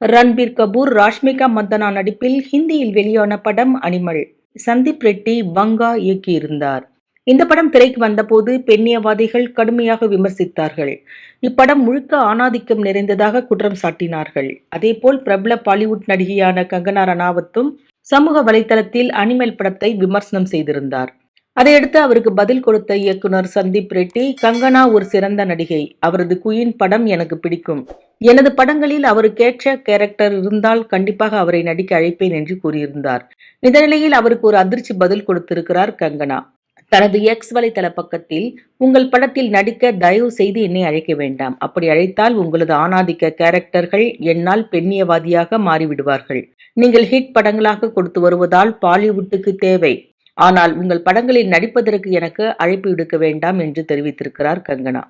ரன்பீர் கபூர் ராஷ்மிகா மந்தனா நடிப்பில் ஹிந்தியில் வெளியான படம் அனிமல். சந்தீப் ரெட்டி பங்கா இயக்கியிருந்தார். இந்த படம் திரைக்கு வந்தபோது பெண்ணியவாதிகள் கடுமையாக விமர்சித்தார்கள். இப்படம் முழுக்க ஆணாதிக்கம் நிறைந்ததாக குற்றம் சாட்டினார்கள். அதேபோல் பிரபல பாலிவுட் நடிகையான கங்கனா ரணாவத்தும் சமூக வலைதளத்தில் அனிமல் படத்தை விமர்சனம் செய்திருந்தார். அதையடுத்து அவருக்கு பதில் கொடுத்த இயக்குனர் சந்தீப் ரெட்டி கங்கனா ஒரு சிறந்த நடிகை. அவரது குயின் படம் எனக்கு பிடிக்கும். எனது படங்களில் அவருக்கேற்ற கேரக்டர் இருந்தால் கண்டிப்பாக அவரை நடிக்க அழைப்பேன் என்று கூறியிருந்தார். இந்த நிலையில் அவருக்கு ஒரு அதிர்ச்சி பதில் கொடுத்திருக்கிறார் கங்கனா. தனது எக்ஸ் வலைதள பக்கத்தில் உங்கள் படத்தில் நடிக்க தயவு செய்து என்னை அழைக்க வேண்டாம். அப்படி அழைத்தால் உங்களது ஆணாதிக்க கேரக்டர்கள் என்னால் பெண்ணியவாதியாக மாறிவிடுவார்கள். நீங்கள் ஹிட் படங்களாக கொடுத்து வருவதால் பாலிவுட்டுக்கு தேவை. ஆனால் உங்கள் படங்களில் நடிப்பதற்கு எனக்கு அழைப்பு விடுக்க வேண்டாம் என்று தெரிவித்திருக்கிறார் கங்கனா.